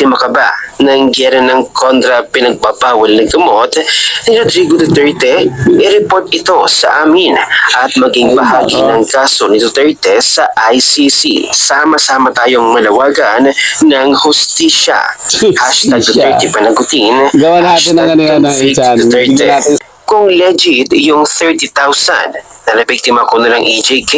Biktima ka ba ng gera ng kontra pinagbabawal ng gamot ni Rodrigo Duterte? I-report ito sa amin at maging bahagi ng kaso ni Duterte sa ICC. Sama-sama tayong malawagan ng hustisya. Hashtag Duterte panagutin. Gawa natin ng ano yan. Duterte. Kung legit yung 30,000 na nabiktima ko na ng EJK,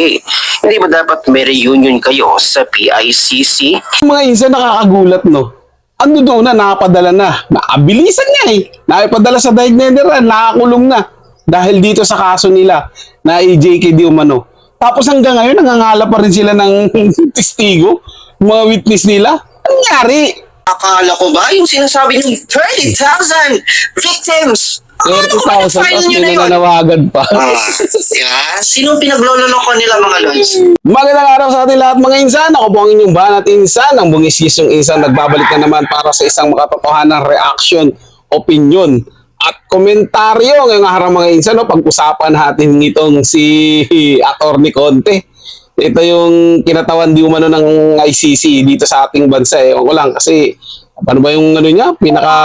hindi ba dapat may reunion kayo sa PICC? mga insan nakakagulat, no? Ano doon na, nakapadala na. Nakabilisan niya eh. Nakapadala sa daig na Nederland, nakakulong na. Dahil dito sa kaso nila na EJK di umano. Tapos hanggang ngayon, nangangalap pa rin sila ng testigo, mga witness nila. Ano nangyari? Akala ko ba yung sinasabi ng 30,000 victims? Akala ko ba 30,000 na-file tapos nyo na may yun? nananawagan pa. Ah, diba? Sinong pinaglololoko nila mga lods? Magandang araw sa ating lahat mga insan. Ako po ang inyong banat insan. Ang bungis yung insan nagbabalik na naman para sa isang makatotohanan reaction, opinion, at komentaryo ngayong araw mga insan. No, pag-usapan natin itong si Attorney Conte. Ito yung kinatawan di umano ng ICC dito sa ating bansa. Eh. Ewan ko lang kasi ano ba yung ano niya? Pinaka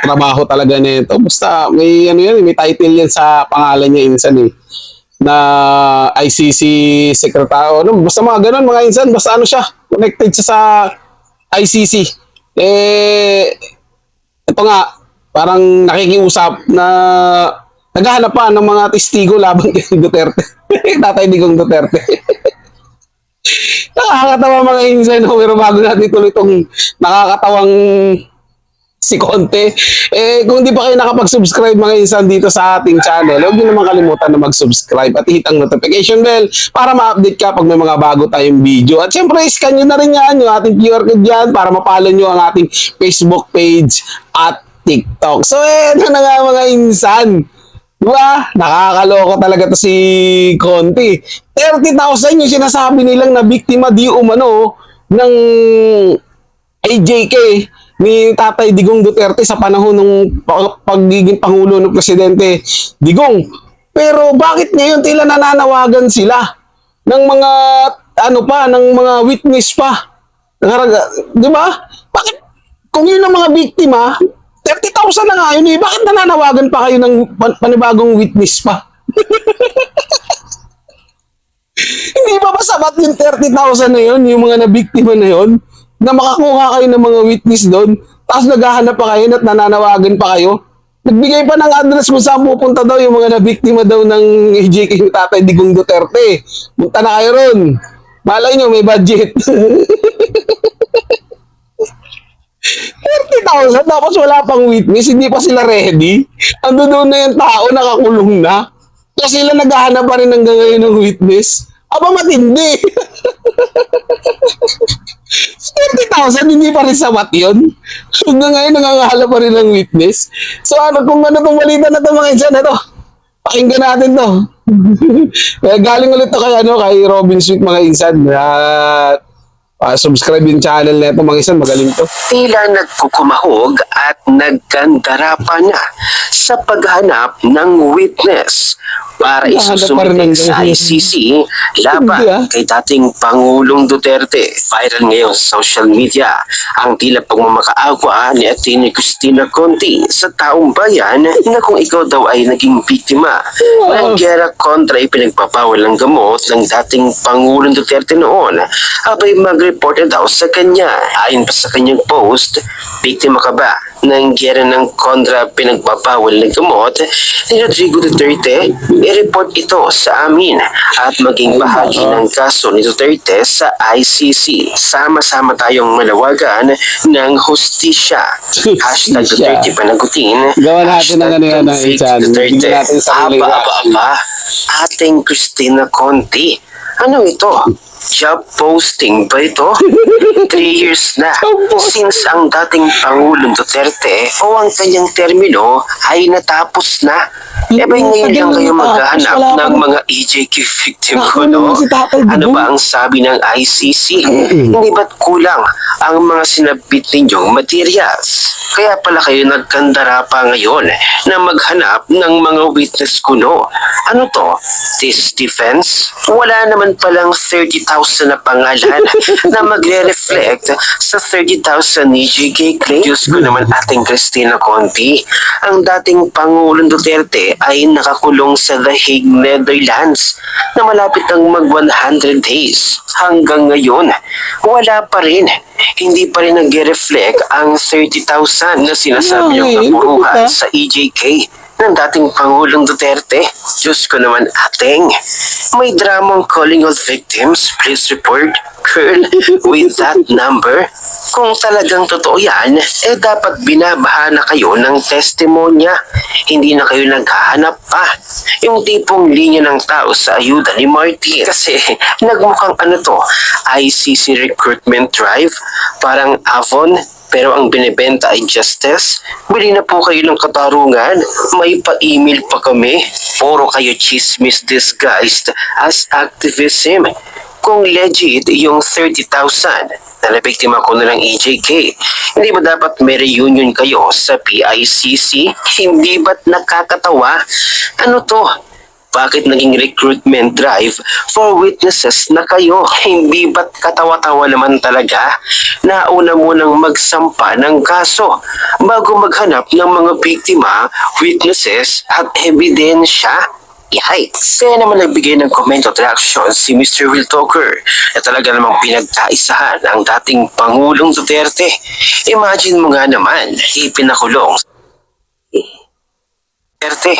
trabaho talaga nito. Basta may ano yan, may title yan sa pangalan niya insan eh na ICC secretary. Ano, basta mga ganun, mga insan. Basta ano siya, connected siya sa ICC. Eh, ito nga, parang nakikiusap na naghahanap pa ng mga testigo laban kay Duterte. Tatay Digong Duterte. Nakakatawa mga insan, no? pero bago natin tuloy itong nakakatawang si Conte. Eh, kung di pa kayo nakapag-subscribe mga insan dito sa ating channel, huwag niyo naman kalimutan na mag-subscribe at hit ang notification bell para ma-update ka pag may mga bago tayong video. At syempre, scan nyo na rin yan, yung ating QR code dyan para mapalo nyo ang ating Facebook page at TikTok. So, eh, na nga mga insan. Diba? Nakakaloko talaga to si Conte. 30,000 yung sinasabi nilang na biktima di umano ng AJK ni Tatay Digong Duterte sa panahon ng pa- pagiging Pangulo ng Presidente Digong. Pero bakit ngayon tila nananawagan sila ng mga ano pa, ng mga witness pa? Di ba? Bakit kung yun ang mga biktima, 30,000 na nga yun eh, bakit nananawagan pa kayo ng pan- panibagong witness pa? Hindi ba ba sapat yung 30,000 na yun, yung mga nabiktima na yun, na makakuha kayo ng mga witness doon, tapos naghahanap pa kayo at nananawagan pa kayo? Nagbigay pa ng address kung saan pupunta daw yung mga nabiktima daw ng AJK ni Tatay Digong Duterte. Punta na kayo ron. Malay nyo, may budget. 30,000 tapos wala pang witness, hindi pa sila ready. Ando doon na yung tao, nakakulong na. Tapos sila naghahanap pa rin hanggang ngayon ng witness. Aba matindi. 30,000, hindi pa rin sapat yun. Hanggang ngayon, nangangahala pa rin ng witness. So ano, kung ano itong balita na ito mga insan, ito, pakinggan natin to. Galing ulit to kay, ano, kay Robin Sweet mga insan. At ah, subscribe yung channel na ito mga insan, magaling to. Tila nagkukumahog at nagkandara pa na sa paghanap ng witness para isusumite sa. ICC laban ah. kay dating Pangulong Duterte. Viral ngayon sa social media ang tila pagmamakaawa ni Atty. Cristina Conti sa taong bayan na kung ikaw daw ay naging biktima ng gera kontra ipinagpapawal ng gamot ng dating Pangulong Duterte noon, abay mag-report daw sa kanya. Ayon pa sa kanyang post, biktima ka ba ng gera ng kontra pinagbabawal ng gamot ni Rodrigo Duterte? I-report ito sa amin at maging bahagi ng kaso ni Duterte sa ICC. Sama-sama tayong malawagan ng hustisya. Hashtag. Duterte panagutin. Gawa natin ng ano yan, ng Hashtag Ichan. Duterte. Aba, aba, aba. Ating Christina Conti. Ano ito? Job posting ba ito? Three years na since ang dating Pangulong Duterte o ang kanyang termino ay natapos na. E ba ngayon lang kayo maghahanap ng mga EJK victim ko, no? Ano ba ang sabi ng ICC? Hindi ba't kulang ang mga sinabit ninyong materials? Kaya pala kayo nagkandara pa ngayon na maghanap ng mga witness kuno. Ano to? This defense? Wala naman palang 30,000 na pangalan na magre-reflect sa 30,000 ni J.K. Clay. Diyos ko naman ating Cristina Conti. Ang dating Pangulong Duterte ay nakakulong sa The Hague, Netherlands na malapit ang mag 100 days. Hanggang ngayon, wala pa rin. Hindi pa rin nag-reflect ang 30,000 na sinasabi niyong bakit sa EJK ng dating Pangulong Duterte. Diyos ko naman ating. May dramang calling all victims. Please report. Girl, with that number. Kung talagang totoo yan, eh dapat binabaha na kayo ng testimonya. Hindi na kayo naghahanap pa. Yung tipong linya ng tao sa ayuda ni Martin. Kasi nagmukhang ano to, ICC recruitment drive. Parang Avon, pero ang binibenta ay justice. Bili na po kayo ng katarungan. May pa-email pa kami. Puro kayo chismis disguised as activism. Kung legit yung 30,000 na nabiktima ko na ng EJK, hindi ba dapat may reunion kayo sa PICC? Hindi ba't nakakatawa? Ano to? Bakit naging recruitment drive for witnesses na kayo? Hindi ba't katawa-tawa naman talaga? Nauna munang magsampa ng kaso bago maghanap ng mga biktima, witnesses at ebidensya? Yikes! Kaya naman nagbigay ng comment at reaction si Mr. Will Talker na talaga namang pinagkaisahan ang dating Pangulong Duterte. Imagine mo nga naman, ipinakulong Duterte.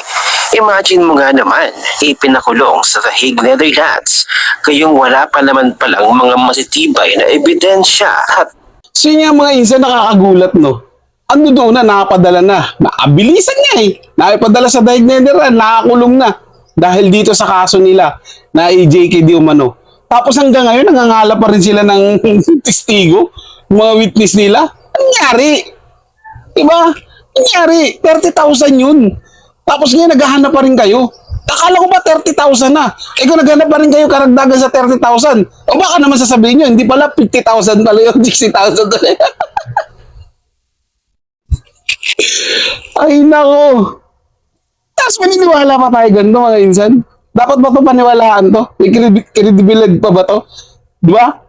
Imagine mo nga naman, ipinakulong sa Hague, Netherlands. Kayong wala pa naman palang mga masitibay na ebidensya at So yun nga mga insan nakakagulat no. Ano doon na nakapadala na. Nakabilisan niya eh. Nakapadala sa Daig Netherlands, nakakulong na. Dahil dito sa kaso nila na AJK di umano. Tapos hanggang ngayon nangangala pa rin sila ng testigo, mga witness nila. Ano nangyari? Diba? Nangyari? 30,000 yun. Tapos ngayon naghahanap pa rin kayo. Akala ko ba 30,000 na? Eh kung naghanap pa rin kayo karagdagan sa 30,000. O baka naman sasabihin nyo, hindi pala 50,000 pala yun, 60,000 pala yun. Ay nako. Tapos maniniwala pa tayo ganito mga insan. Dapat ba ito paniwalaan to? May credi- credibility pa ba to? Di ba?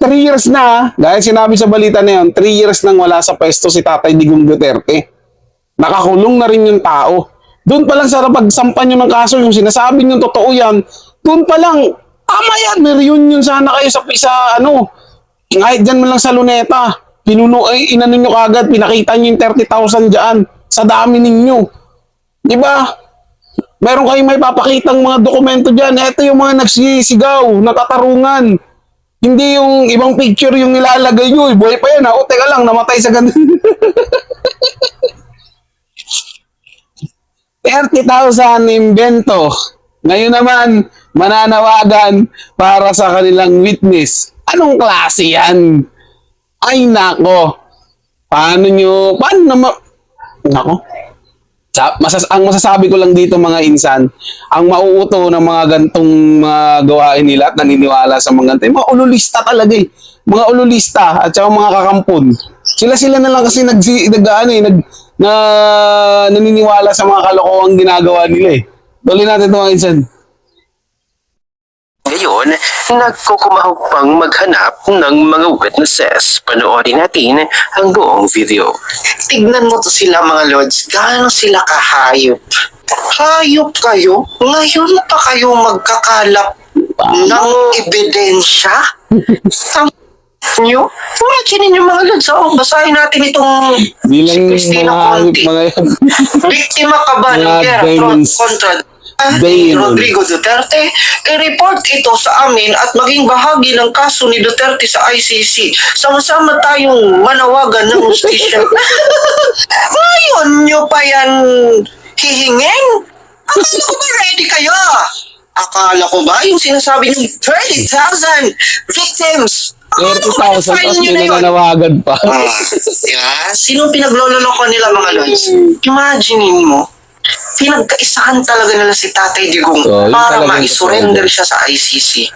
Three years na, ah. dahil sinabi sa balita na yun, three years nang wala sa pwesto si Tatay Digong Duterte. Nakakulong na rin yung tao. Doon pa lang sa pagsampan nyo ng kaso, yung sinasabi nyo totoo yan, doon pa lang, tama yan, may reunion sana kayo sa, sa ano, kahit dyan man lang sa luneta, pinuno, ay, inano nyo kagad, pinakita nyo yung 30,000 dyan, sa dami ninyo. Di ba? Meron kayong may papakitang mga dokumento dyan. Ito yung mga nagsisigaw, nakatarungan. Hindi yung ibang picture yung nilalagay nyo. Buhay pa yan ha. O teka lang, namatay sa ganun. 30,000 imbento. Ngayon naman, mananawagan para sa kanilang witness. Anong klase yan? Ay nako. Paano nyo, paano na ma... Nako. Sa, masas ang masasabi ko lang dito mga insan, ang mauuto ng mga gantong mga gawain nila at naniniwala sa mga ganito, mga ululista talaga eh. Mga ululista at saka mga kakampon. Sila-sila na lang kasi nag, nag, ano, eh, nag, na, naniniwala sa mga kalokohang ginagawa nila eh. Tuloy natin ito mga insan. Ngayon, nagkukumahog pang maghanap ng mga witnesses. Panoorin natin ang buong video. Tignan mo to sila mga lords, gaano sila kahayop. Hayop kayo? Ngayon pa kayo magkakalap ng ebidensya? Nyo? Imagine ninyo mga lords, oh, basahin natin itong Di si Christina mga Conti. mga yan. Biktima ka ba ng Mga gera kontra Demons. Rodrigo Duterte? I-report ito sa amin at maging bahagi ng kaso ni Duterte sa ICC. Sama-sama tayong manawagan ng justisya. Ngayon nyo pa yan hihingin? Akala ko ba ready kayo? Akala ko ba yung sinasabi ng 30,000 victims? Akala ko 30,000 ba na-file tapos nyo na yun? pa. Ah, diba? Sino pinaglololoko nila mga lods? Imagine mo, pinagkaisahan talaga nila si Tatay Digong Oo, yun para talaga yung ma-surrender siya sa ICC.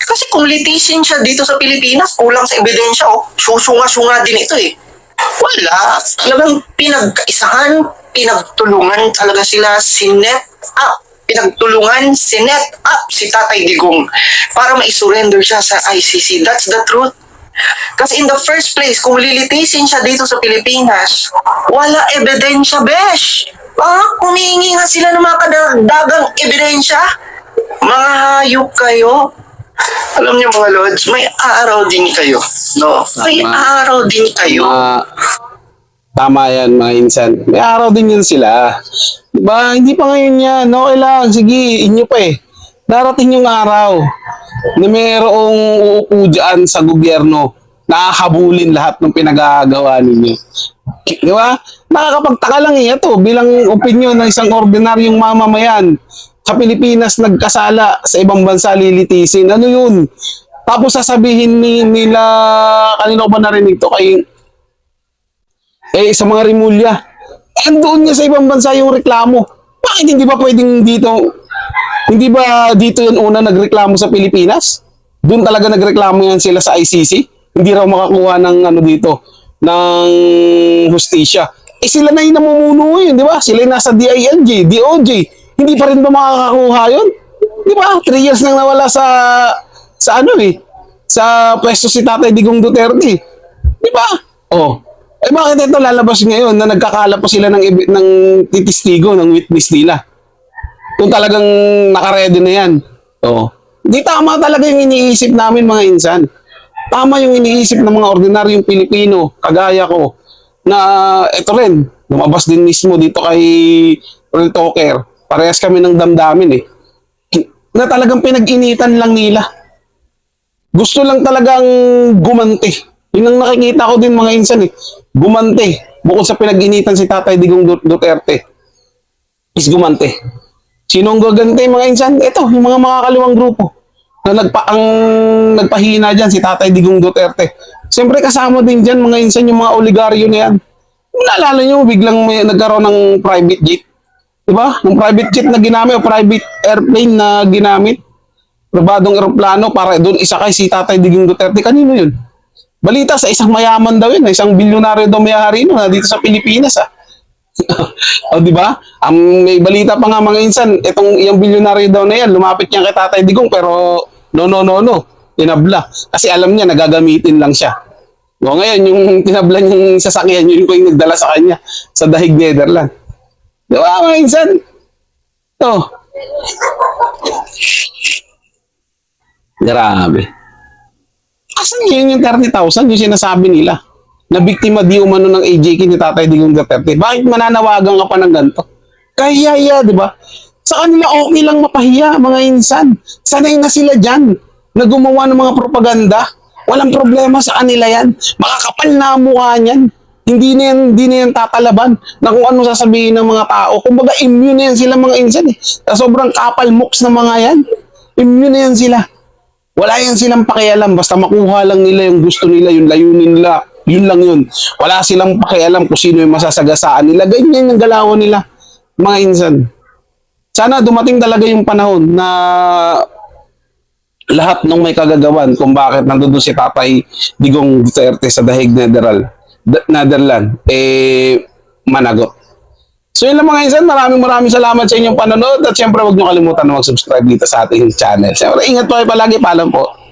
Kasi kung litisin siya dito sa Pilipinas, kulang sa ebidensya, oh. Susunga-sunga din ito eh. Wala. Talagang pinagkaisahan, pinagtulungan talaga sila, sinet up. Pinagtulungan, sinet up si Tatay Digong para ma-surrender siya sa ICC. That's the truth. Kasi in the first place, kung lilitisin siya dito sa Pilipinas, wala ebidensya, besh. Ah, humihingi nga sila ng mga kadagdagang ebidensya. Mga hayop kayo. Alam niyo mga lords, may araw din kayo. No? May Tama. araw din kayo. Mga tama yan mga insan. May araw din yun sila. Diba? Hindi pa ngayon yan. Okay lang. Sige, inyo pa eh. Darating yung araw na mayroong uupo dyan sa gobyerno nakakabulin lahat ng pinagagawa ninyo. Di ba? Nakakapagtaka lang eh. Ito, bilang opinion ng isang ordinaryong mamamayan sa Pilipinas nagkasala sa ibang bansa lilitisin. Ano yun? Tapos sasabihin ni, nila, kanino ba narinig to? Kay, eh, sa mga Rimulya. Andoon niya sa ibang bansa yung reklamo. Bakit hindi ba pwedeng dito, hindi ba dito yun una nagreklamo sa Pilipinas? Doon talaga nagreklamo yan sila sa ICC? Hindi raw makakuha ng ano dito, ng hustisya. Eh sila na yung namumuno yun, di ba? Sila yung nasa DILG, DOJ. Hindi pa rin ba makakakuha yun? Di ba? Three years nang nawala sa, sa ano eh, sa pwesto si Tatay Digong Duterte. Di ba? Oh. Eh bakit ito lalabas ngayon na nagkakala pa sila ng, ng titistigo, ng witness nila? Kung talagang nakaredy na yan. Oh. Di tama talaga yung iniisip namin mga insan. Tama yung iniisip ng mga ordinaryong Pilipino, kagaya ko, na ito rin, lumabas din mismo dito kay Real Talker. Parehas kami ng damdamin eh. Na talagang pinag-initan lang nila. Gusto lang talagang gumante. Yun ang nakikita ko din mga insan eh. Gumante. Bukod sa pinag-initan si Tatay Digong Du- Duterte. Is gumante. Sino ang gagante mga insan? Ito, yung mga makakaliwang grupo. Na nagpa, ang nagpahina dyan, si Tatay Digong Duterte. Siyempre kasama din dyan mga insan, yung mga oligaryo na yan. Naalala nyo, biglang may nagkaroon ng private jet. Diba? Ng private jet na ginamit o private airplane na ginamit. Pribadong eroplano para doon isakay si Tatay Digong Duterte. Kanino yun? Balita sa isang mayaman daw yun, isang bilyonaryo daw may-ari no, na dito sa Pilipinas ah. o di ba? Ang may balita pa nga mga insan, itong yung bilyonaryo daw na yan, lumapit niya kay Tatay Digong pero no no no no, tinabla. Kasi alam niya nagagamitin lang siya. O ngayon, yung tinabla niyang sasakyan, yun ko yung nagdala sa kanya sa Dahig Netherland. Di ba mga insan? Oh. Grabe. Asan yun yung 30,000 yung sinasabi nila? Na biktima di umano ng AJK ni Tatay Digong Duterte. Bakit mananawagan ka pa ng ganito? Kaya di ba? Sa kanila okay lang mapahiya, mga insan. Sanay na sila dyan na gumawa ng mga propaganda. Walang problema sa kanila yan. Makakapal na mukha niyan. Hindi na yan, hindi na yan tatalaban na kung ano sasabihin ng mga tao. Kumbaga immune na yan sila mga insan eh. Sa sobrang kapal mooks na mga yan. Immune na yan sila. Wala yan silang pakialam. Basta makuha lang nila yung gusto nila, yung layunin nila. Yun lang yun. Wala silang pakialam kung sino yung masasagasaan nila. Ganyan yung galawan nila. Mga insan. Sana dumating talaga yung panahon na lahat ng may kagagawan kung bakit nandun si Tatay Digong Duterte sa Dahig Nederal, D- Netherland, eh, managot. So yun lang mga insan, maraming maraming salamat sa inyong panonood at syempre huwag niyo kalimutan na mag-subscribe dito sa ating channel. Syempre ingat po kayo palagi, paalam po.